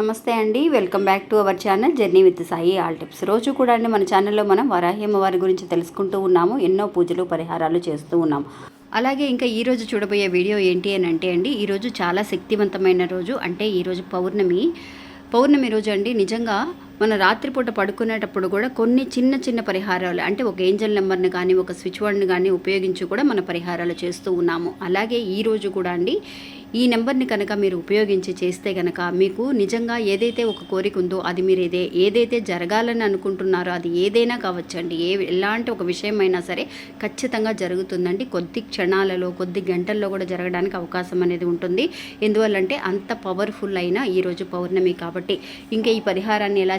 నమస్తే అండి. Welcome back to our channel journey with Sai all tips. రోజు కూడా అండి మన ఛానల్లో మనం వరాహ్యమ్మ వారి గురించి తెలుసుకుంటూ ఉన్నాము ఎన్నో పూజలు పరిహారాలు చేస్తూ ఉన్నాము. అలాగే ఇంకా ఈ రోజు చూడబోయే వీడియో ఏంటి అని అంటే అండి ఈరోజు చాలా శక్తివంతమైన రోజు అంటే ఈరోజు పౌర్ణమి. పౌర్ణమి రోజు అండి నిజంగా మన రాత్రిపూట పడుకునేటప్పుడు కూడా కొన్ని చిన్న చిన్న పరిహారాలు అంటే ఒక ఏంజల్ నెంబర్ని కానీ ఒక స్విచ్ వర్డ్ని కానీ ఉపయోగించి కూడా మన పరిహారాలు చేస్తూ ఉన్నాము. అలాగే ఈరోజు కూడా అండి ఈ నెంబర్ని కనుక మీరు ఉపయోగించి చేస్తే కనుక మీకు నిజంగా ఏదైతే ఒక కోరిక ఉందో అది మీరు ఏదే ఏదైతే జరగాలని అనుకుంటున్నారో అది ఏదైనా కావచ్చండి ఏ ఎలాంటి ఒక విషయమైనా సరే ఖచ్చితంగా జరుగుతుందండి. కొద్ది క్షణాలలో కొద్ది గంటల్లో కూడా జరగడానికి అవకాశం అనేది ఉంటుంది. ఎందువల్లంటే అంత పవర్ఫుల్ అయిన ఈరోజు పౌర్ణమి కాబట్టి. ఇంకా ఈ పరిహారాన్ని ఎలా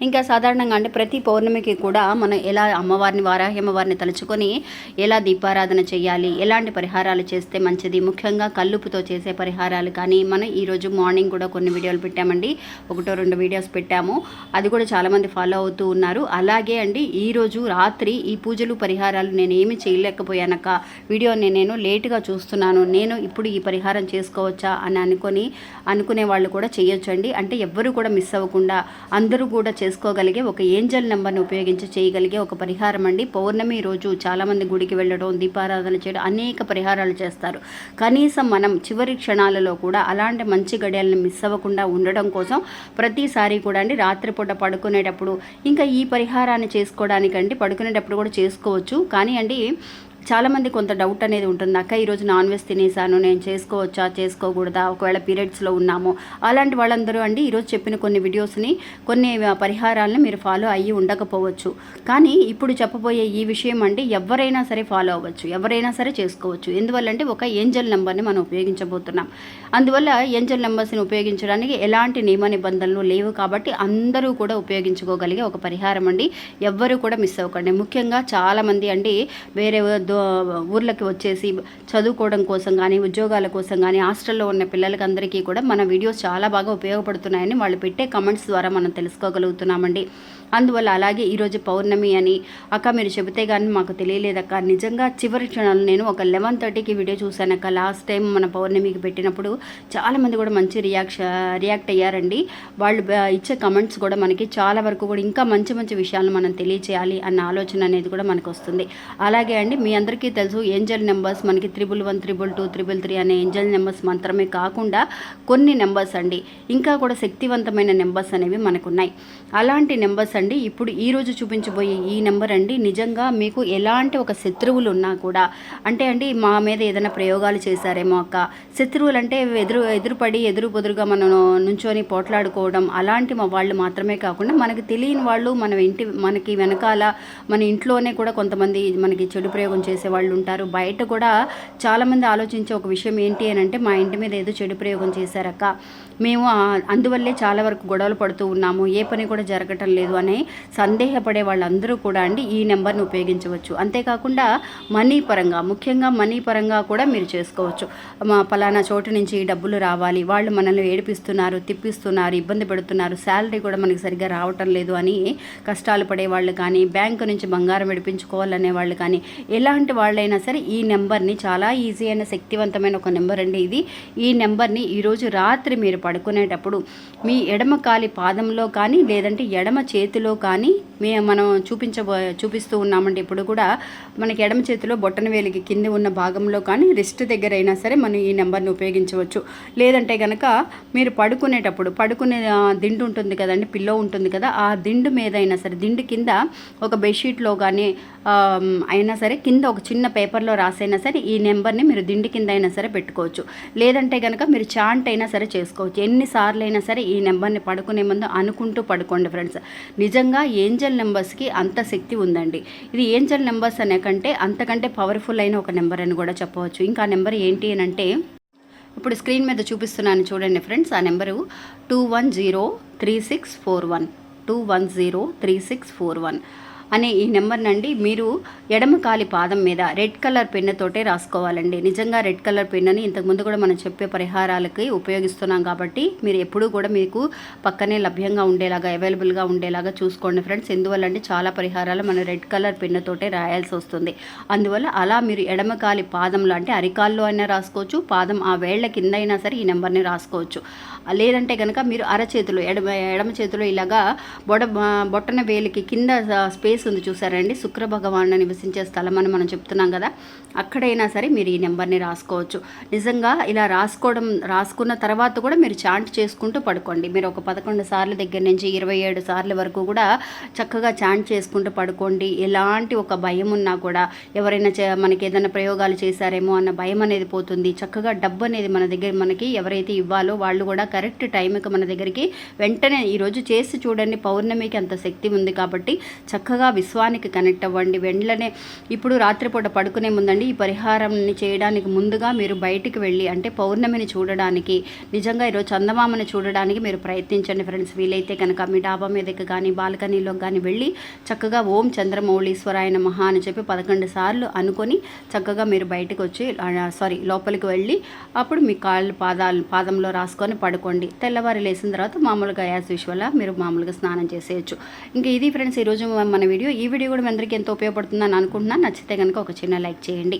ఇంకా సాధారణంగా అంటే ప్రతి పౌర్ణమికి కూడా మనం ఎలా అమ్మవారిని వారాహి అమ్మవారిని తలుచుకొని ఎలా దీపారాధన చేయాలి ఎలాంటి పరిహారాలు చేస్తే మంచిది ముఖ్యంగా కల్లుపుతో చేసే పరిహారాలు కానీ మనం ఈరోజు మార్నింగ్ కూడా కొన్ని వీడియోలు పెట్టామండి. ఒకటో రెండు వీడియోస్ పెట్టాము. అది కూడా చాలామంది ఫాలో అవుతూ ఉన్నారు. అలాగే అండి ఈరోజు రాత్రి ఈ పూజలు పరిహారాలు నేను ఏమి చేయలేకపోయానక్క. వీడియోని నేను లేటుగా చూస్తున్నాను. నేను ఇప్పుడు ఈ పరిహారం చేసుకోవచ్చా అని అనుకొని అనుకునే వాళ్ళు కూడా చేయొచ్చండి. అంటే ఎవ్వరు కూడా మిస్ అవ్వకుండా అందరూ కూడా చేసుకోగలిగే ఒక ఏంజల్ నెంబర్ని ఉపయోగించి చేయగలిగే ఒక పరిహారం అండి. పౌర్ణమి రోజు చాలామంది గుడికి వెళ్ళడం దీపారాధన చేయడం అనేక పరిహారాలు చేస్తారు. కనీసం మనం చివరి క్షణాలలో కూడా అలాంటి మంచి గడియలను మిస్ అవ్వకుండా ఉండడం కోసం ప్రతిసారి కూడా అండి రాత్రిపూట పడుకునేటప్పుడు ఇంకా ఈ పరిహారాన్ని చేసుకోవడానికండి పడుకునేటప్పుడు కూడా చేసుకోవచ్చు. కానీ అండి చాలామంది కొంత డౌట్ అనేది ఉంటుంది. అక్క ఈరోజు నాన్ వెజ్ తినేసాను. నేను చేసుకోవచ్చా? చేసుకోకూడదా? ఒకవేళ పీరియడ్స్లో ఉన్నాము. అలాంటి వాళ్ళందరూ అండి ఈరోజు చెప్పిన కొన్ని వీడియోస్ని కొన్ని పరిహారాలను మీరు ఫాలో అయ్యి ఉండకపోవచ్చు. కానీ ఇప్పుడు చెప్పబోయే ఈ విషయం అండి ఎవరైనా సరే ఫాలో అవ్వచ్చు. ఎవరైనా సరే చేసుకోవచ్చు. ఎందువల్లంటే ఒక ఏంజల్ నెంబర్ని మనం ఉపయోగించబోతున్నాం. అందువల్ల ఏంజల్ నెంబర్స్ని ఉపయోగించడానికి ఎలాంటి నియమ నిబంధనలు లేవు కాబట్టి అందరూ కూడా ఉపయోగించుకోగలిగే ఒక పరిహారం అండి. ఎవ్వరూ కూడా మిస్ అవ్వకండి. ముఖ్యంగా చాలామంది అండి వేరే ఊర్లకి వచ్చేసి చదువుకోవడం కోసం కానీ ఉద్యోగాల కోసం కానీ హాస్టల్లో ఉన్న పిల్లలకి అందరికీ కూడా మన వీడియోస్ చాలా బాగా ఉపయోగపడుతున్నాయని వాళ్ళు పెట్టే కమెంట్స్ ద్వారా మనం తెలుసుకోగలుగుతున్నామండి. అందువల్ల అలాగే ఈరోజు పౌర్ణమి అని అక్క మీరు చెబితే కానీ మాకు తెలియలేదక్క. నిజంగా చివరి క్షణాలు నేను ఒక లెవెన్ థర్టీకి వీడియో చూశానక్క. లాస్ట్ టైం మన పౌర్ణమికి పెట్టినప్పుడు చాలామంది కూడా మంచి రియాక్ష రియాక్ట్ అయ్యారండి. వాళ్ళు ఇచ్చే కమెంట్స్ కూడా మనకి చాలా వరకు కూడా ఇంకా మంచి మంచి విషయాలను మనం తెలియచేయాలి అన్న ఆలోచన అనేది కూడా మనకు వస్తుంది. అలాగే అండి మీ అందరికీ తెలుసు ఏంజల్ నెంబర్స్ మనకి triple one triple two triple three అనే ఏంజల్ నెంబర్స్ మాత్రమే కాకుండా కొన్ని నెంబర్స్ అండి. ఇంకా కూడా శక్తివంతమైన నెంబర్స్ అనేవి మనకున్నాయి. అలాంటి నెంబర్స్ అండి ఇప్పుడు ఈ రోజు చూపించబోయే ఈ నెంబర్ అండి నిజంగా మీకు ఎలాంటి ఒక శత్రువులు ఉన్నా కూడా అంటే అండి మా మీద ఏదైనా ప్రయోగాలు చేశారేమో అక్క శత్రువులు అంటే ఎదురు ఎదురుపడి ఎదురు బెదురుగా మనం నుంచొని పోట్లాడుకోవడం అలాంటి మా వాళ్ళు మాత్రమే కాకుండా మనకి తెలియని వాళ్ళు మన ఇంటి మనకి వెనకాల మన ఇంట్లోనే కూడా కొంతమంది మనకి చెడు ప్రయోగం చేసి చేసే వాళ్ళు ఉంటారు బయట కూడా చాలామంది ఆలోచించే ఒక విషయం ఏంటి అని అంటే మా ఇంటి మీద ఏదో చెడు ప్రయోగం చేశారక్క. మేము అందువల్లే చాలా వరకు గొడవలు పడుతూ ఉన్నాము. ఏ పని కూడా జరగటం లేదు అని సందేహపడే వాళ్ళందరూ కూడా అండి ఈ నెంబర్ను ఉపయోగించవచ్చు. అంతేకాకుండా మనీ పరంగా ముఖ్యంగా మనీ పరంగా కూడా మీరు చేసుకోవచ్చు. మా పలానా చోటు నుంచి డబ్బులు రావాలి. వాళ్ళు మనల్ని ఏడిపిస్తున్నారు తిప్పిస్తున్నారు ఇబ్బంది పెడుతున్నారు. శాలరీ కూడా మనకి సరిగ్గా రావటం లేదు అని కష్టాలు పడే వాళ్ళు కానీ బ్యాంకు నుంచి బంగారం విడిపించుకోవాలనే వాళ్ళు కానీ ఎలా ఎలాంటి వాళ్ళైనా సరే ఈ నెంబర్ని చాలా ఈజీ అయిన శక్తివంతమైన ఒక నెంబర్ అండి ఇది. ఈ నెంబర్ని ఈరోజు రాత్రి మీరు పడుకునేటప్పుడు మీ ఎడమ కాలి పాదంలో కానీ లేదంటే ఎడమ చేతిలో కానీ మే మనం చూపించబో చూపిస్తూ ఉన్నామండి. ఇప్పుడు కూడా మనకి ఎడమ చేతిలో బొట్టన వేలికి కింద ఉన్న భాగంలో కానీ రిస్ట్ దగ్గర అయినా సరే మనం ఈ నెంబర్ని ఉపయోగించవచ్చు. లేదంటే కనుక మీరు పడుకునేటప్పుడు పడుకునే దిండు ఉంటుంది కదండి పిల్లో ఉంటుంది కదా ఆ దిండు మీద అయినా సరే దిండు కింద ఒక బెడ్షీట్లో కానీ అయినా సరే కింద ఒక చిన్న పేపర్లో రాసైనా సరే ఈ నెంబర్ని మీరు దిండి కింద అయినా సరే పెట్టుకోవచ్చు. లేదంటే కనుక మీరు చాంట్ అయినా సరే చేసుకోవచ్చు. ఎన్నిసార్లు అయినా సరే ఈ నెంబర్ని పడుకునే ముందు అనుకుంటూ పడుకోండి ఫ్రెండ్స్. నిజంగా ఏంజల్ నెంబర్స్కి అంత శక్తి ఉందండి. ఇది ఏంజల్ నెంబర్స్ అనే కంటే అంతకంటే పవర్ఫుల్ అయిన ఒక నెంబర్ అని కూడా చెప్పవచ్చు. ఇంకా నెంబర్ ఏంటి అని అంటే ఇప్పుడు స్క్రీన్ మీద చూపిస్తున్నాను చూడండి ఫ్రెండ్స్. ఆ number two one zero three six four one. Two one zero three six four one. అనే ఈ నెంబర్ నండి మీరు ఎడమ కాలి పాదం మీద రెడ్ కలర్ పెన్నుతోటే రాసుకోవాలండి. నిజంగా రెడ్ కలర్ పెన్నుని ఇంతకుముందు కూడా మనం చెప్పే పరిహారాలకి ఉపయోగిస్తున్నాం కాబట్టి మీరు ఎప్పుడూ కూడా మీకు పక్కనే లభ్యంగా ఉండేలాగా అవైలబుల్గా ఉండేలాగా చూసుకోండి ఫ్రెండ్స్. ఎందువల్ల అంటే చాలా పరిహారాలు మనం రెడ్ కలర్ పెన్నుతోటే రాయాల్సి వస్తుంది. అందువల్ల అలా మీరు ఎడమ కాలి పాదంలో అంటే అరికాల్లో అయినా రాసుకోవచ్చు పాదం ఆ వేళ్ళ కింద అయినా సరే ఈ నెంబర్ని రాసుకోవచ్చు. లేదంటే కనుక మీరు అరచేతులు ఎడమ ఎడమ చేతిలో ఇలాగా బొడ బొట్టన వేలికి కింద స్పేస్ ఉంది చూసారండి. శుక్ర భగవాను నివసించే స్థలం అని మనం చెప్తున్నాం కదా. అక్కడైనా సరే మీరు ఈ నెంబర్ని రాసుకోవచ్చు. నిజంగా ఇలా రాసుకోవడం రాసుకున్న తర్వాత కూడా మీరు చాంట్ చేసుకుంటూ పడుకోండి. మీరు ఒక పదకొండు సార్లు దగ్గర నుంచి ఇరవై ఏడు సార్ల వరకు కూడా చక్కగా చాంట్ చేసుకుంటూ పడుకోండి. ఎలాంటి ఒక భయం ఉన్నా కూడా ఎవరైనా చే- మనకి ఏదైనా ప్రయోగాలు చేశారేమో అన్న భయం అనేది పోతుంది. చక్కగా డబ్బు అనేది మన దగ్గర మనకి ఎవరైతే ఇవ్వాలో వాళ్ళు కూడా కరెక్ట్ టైంకి మన దగ్గరికి వెంటనే ఈరోజు చేసి చూడండి. పౌర్ణమికి అంత శక్తి ఉంది కాబట్టి చక్కగా చక్కగా విశ్వానికి కనెక్ట్ అవ్వండి. వెంటనే ఇప్పుడు రాత్రిపూట పడుకునే ముందండి ఈ పరిహారాన్ని చేయడానికి ముందుగా మీరు బయటికి వెళ్ళి అంటే పౌర్ణమిని చూడడానికి నిజంగా ఈరోజు చందమామని చూడడానికి మీరు ప్రయత్నించండి ఫ్రెండ్స్ వీలైతే కనుక మీ డాబా మీదకి కానీ బాల్కనీలో కానీ వెళ్ళి చక్కగా ఓం చంద్రమౌళీశ్వరాయ నమః అని చెప్పి పదకొండు సార్లు అనుకొని చక్కగా మీరు బయటకు వచ్చి సారీ లోపలికి వెళ్ళి అప్పుడు మీ కాళ్ళు పాదాలు పాదంలో రాసుకొని పడుకోండి. తెల్లవారి లేచిన తర్వాత మామూలుగా యాజ్ యూజువల్గా మీరు మామూలుగా స్నానం చేసేయచ్చు. ఇంకా ఇది ఫ్రెండ్స్ ఈరోజు మన వీడియో. ఈ వీడియో కూడా మీ అందరికీ ఎంతో ఉపయోగపడుతుందని అనుకుంటున్నాను. నచ్చితే కనుక ఒక చిన్న లైక్ చేయండి.